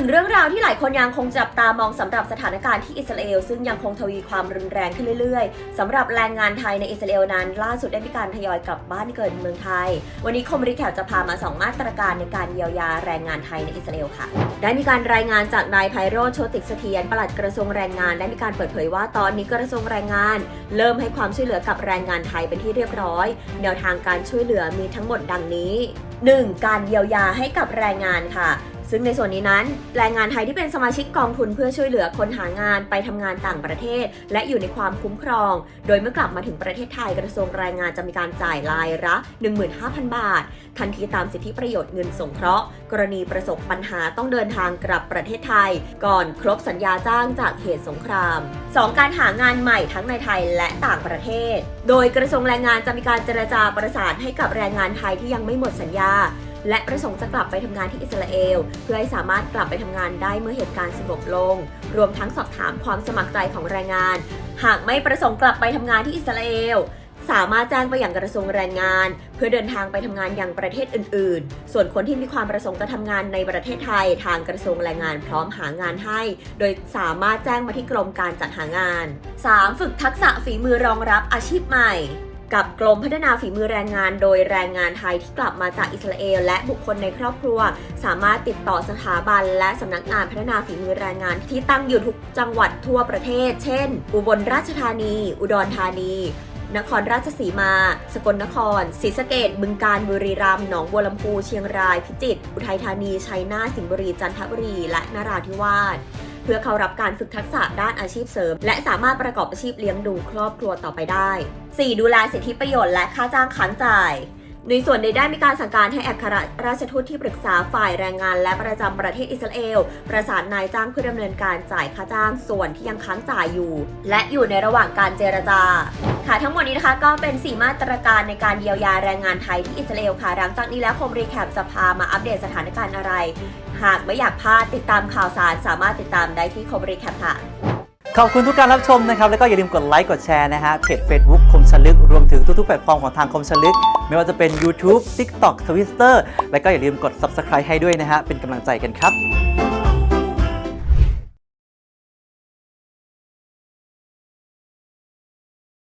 ถึงเรื่องราวที่หลายคนยังคงจับตามองสำหรับสถานการณ์ที่อิสราเอลซึ่งยังคงทวีความรุนแรงขึ้นเรื่อยๆสำหรับแรงงานไทยในอิสราเอลนั้น ล่าสุดได้มีการทยอยกลับบ้านเกิดเมืองไทย วันนี้คมริแคปจะพามาสองมาตรการในการเยียวยาแรงงานไทยในอิสราเอลค่ะ ได้มีการรายงานจากนายไพโรนโชติกเสถียรปลัดกระทรวงแรงงานได้มีการเปิดเผยว่าตอนนี้กระทรวงแรงงาน เริ่มให้ความช่วยเหลือกับแรงงานไทยเป็นที่เรียบร้อย แนวทางการช่วยเหลือมีทั้งหมดดังนี้ 1. การเยียวยาให้กับแรงงานค่ะ ซึ่งในส่วนนี้นั้นแรงงานไทยที่เป็นสมาชิกกองทุนเพื่อช่วยเหลือคนหางานไปทำงานต่างประเทศ และอยู่ในความคุ้มครอง โดยเมื่อกลับมาถึงประเทศไทยกระทรวงแรงงานจะมีการจ่ายรายละ 15,000 บาท ทันทีตามสิทธิประโยชน์เงินสงเคราะห์ กรณีประสบปัญหาต้องเดินทางกลับประเทศไทย ก่อนครบสัญญาจ้างจากเหตุสงคราม 2. การหางานใหม่ทั้งในไทยและต่างประเทศ โดยกระทรวงแรงงานจะมีการเจรจาประสานให้กับแรงงานไทยที่ยังไม่หมดสัญญา และประสงค์จะกลับไปทำงานที่อิสราเอล เพื่อให้สามารถกลับไปทำงานได้เมื่อเหตุการณ์สงบลง รวมทั้งสอบถามความสมัครใจของแรงงาน หากไม่ประสงค์กลับไปทำงานที่อิสราเอลสามารถแจ้งไปยังกระทรวงแรงงาน เพื่อเดินทางไปทำงานยังประเทศอื่น ๆ ส่วนคนที่มีความประสงค์จะทำงานในประเทศไทย ทางกระทรวงแรงงานพร้อมหางานให้ โดยสามารถแจ้งมาที่กรมการจัดหางาน 3. ฝึกทักษะฝีมือรองรับอาชีพใหม่ กับกรมพัฒนาฝีมือแรงงาน โดยแรงงานไทยที่กลับมาจากอิสราเอล และบุคคลในครอบครัว สามารถติดต่อสถาบัน และสำนักงานพัฒนาฝีมือแรงงานที่ตั้งอยู่ทุกจังหวัดทั่วประเทศ เช่น อุบลราชธานี อุดรธานี นครราชสีมา สกลนครศรีสะเกดบึงกาฬบุรีรัมย์หนองบัวลำพู เชียงราย พิจิตร อุทัยธานี ชัยนาท สิงห์บุรี จันทบุรี และนราธิวาส พื่อเข้ารับการฝึกทักษะด้านอาชีพเสริม และสามารถประกอบอาชีพเลี้ยงดูครอบครัวต่อไปได้ 4. ดูแลสิทธิประโยชน์และค่าจ้างค้างจ่ายในส่วนใดได้มีการสั่งการให้อัครราชทูตที่ปรึกษาฝ่ายแรงงาน และประจำประเทศอิสราเอล ประสานนายจ้างเพื่อดำเนินการจ่ายค่าจ้างส่วนที่ยังค้างจ่ายอยู่ และอยู่ในระหว่างการเจรจา ค่ะทั้งหมดนี้นะคะก็เป็น 4 มาตรการในการเยียวยาแรงงานไทยที่อิสราเอลค่ะหลังจากนี้แล้วคมรีแคปจะพามาอัปเดตสถานการณ์อะไร หากไม่อยากพลาดติดตามข่าวสารสามารถติดตามได้ที่คมรีแคปค่ะ ขอบคุณทุกการรับชมนะครับ แล้วก็อย่าลืมกดไลค์กดแชร์นะฮะเพจ Facebook คมชลึก รวมถึงทุกๆแพลตฟอร์มของทางคมชลึก ไม่ว่าจะเป็น YouTube TikTok Twitter แล้วก็อย่าลืมกด Subscribe ให้ด้วยนะฮะเป็นกำลังใจกันครับ